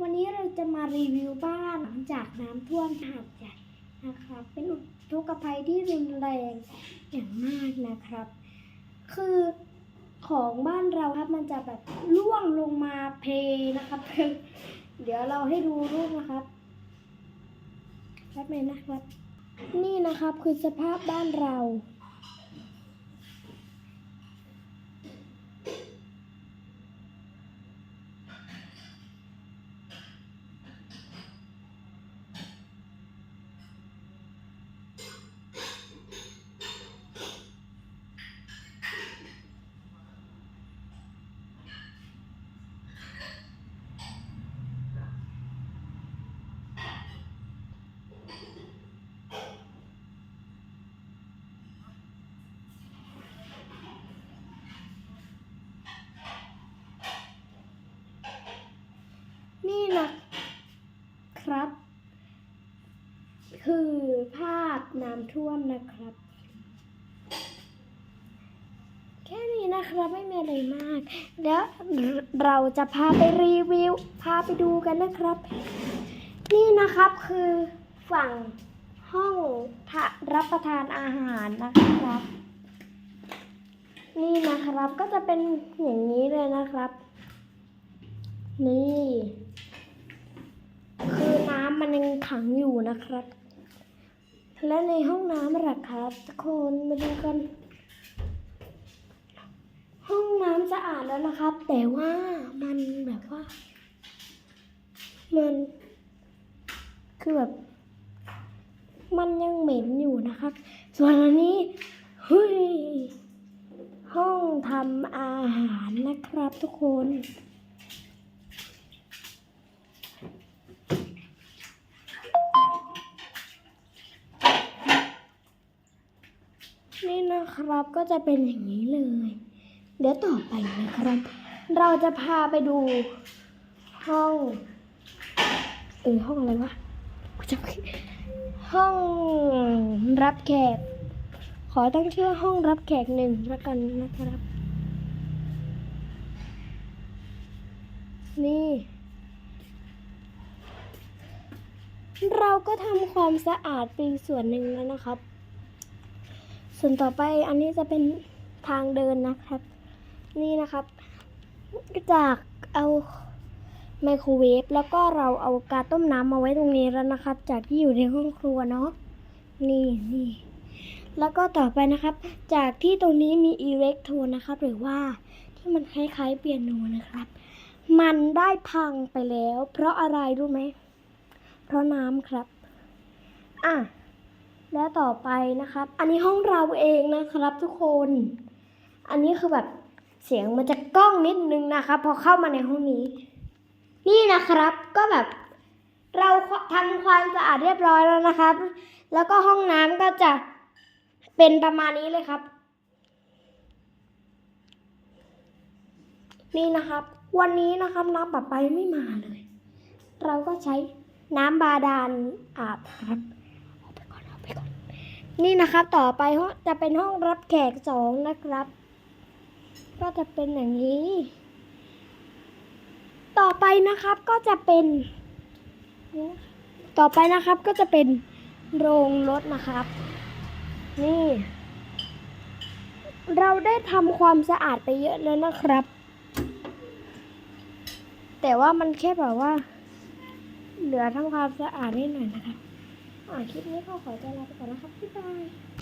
วันนี้เราจะมารีวิวบ้านหลังจากน้ำท่วมหาดใหญ่นะครับ เป็นอุทกภัยที่รุนแรงอย่างมากนะครับ คือของบ้านเราครับมันจะแบบล่วงลงมาเพนะครับ เดี๋ยวเราให้ดูรูปนะครับแป๊บนึงนะครับ นี่นะครับคือสภาพบ้านเรา นี่นะครับ คือภาพน้ำท่วมนะครับ แค่นี้นะครับไม่มีอะไรมากเดี๋ยวเราจะพาไปรีวิว พาไปดูกันนะครับ นี่นะครับคือฝั่งห้องรับประทานอาหารนะครับ นี่นะครับก็จะเป็นอย่างนี้เลยนะครับ นี่ คือน้ำมันยังขังอยู่นะครับ และในห้องน้ำล่ะครับ ทุกคนมาดูกัน ห้องน้ำสะอาดแล้วนะครับ แต่ว่ามันแบบว่า มัน คือแบบ มันยังเหม็นอยู่นะครับ ส่วนอันนี้เฮ้ยห้องทำอาหารนะครับทุกคน นะครับก็จะเป็นอย่างนี้เลย เดี๋ยวต่อไปนะครับ เราจะพาไปดูห้อง เออห้องอะไรวะจำห้องรับแขก ขอตั้งชื่อห้องรับแขกหนึ่งล้วกันนะครับ นี่เราก็ทำความสะอาดไปส่วนหนึ่งแล้วนะครับ ส่วนต่อไปอันนี้จะเป็นทางเดินนะครับ นี่นะครับจากเอาไมโครเวฟแล้วก็เราเอากาต้มน้ำมาไว้ตรงนี้แล้วนะครับ จากที่อยู่ในห้องครัวเนาะนี่นี่แล้วก็ต่อไปนะครับ จากที่ตรงนี้มีอิเล็กโทรนะครับ หรือว่าที่มันคล้ายๆเปียโนนะครับ มันได้พังไปแล้ว เพราะอะไรรู้ไหม เพราะน้ำครับ อะ และต่อไปนะครับ อันนี้ห้องเราเองนะครับทุกคน อันนี้คือแบบเสียงมันจะกล้องนิดนึงนะครับ พอเข้ามาในห้องนี้ นี่นะครับก็แบบเราทำความสะอาดเรียบร้อยแล้วนะครับ แล้วก็ห้องน้ำก็จะเป็นประมาณนี้เลยครับ นี่นะครับ วันนี้นะครับน้ำประปาไม่มาเลย เราก็ใช้น้ำบาดาลอาบครับ นี่นะครับต่อไปห้องจะเป็นห้องรับแขกสองนะครับ ก็จะเป็นอย่างนี้ ต่อไปนะครับก็จะเป็น ต่อไปนะครับก็จะเป็นโรงรถนะครับ นี่ เราได้ทำความสะอาดไปเยอะแล้วนะครับ แต่ว่ามันแค่แบบว่า เหลือทำความสะอาดนิดหน่อยนะครับ คลิปนี้ก็ขอใจลาไปก่อนนะครับบ๊ายบาย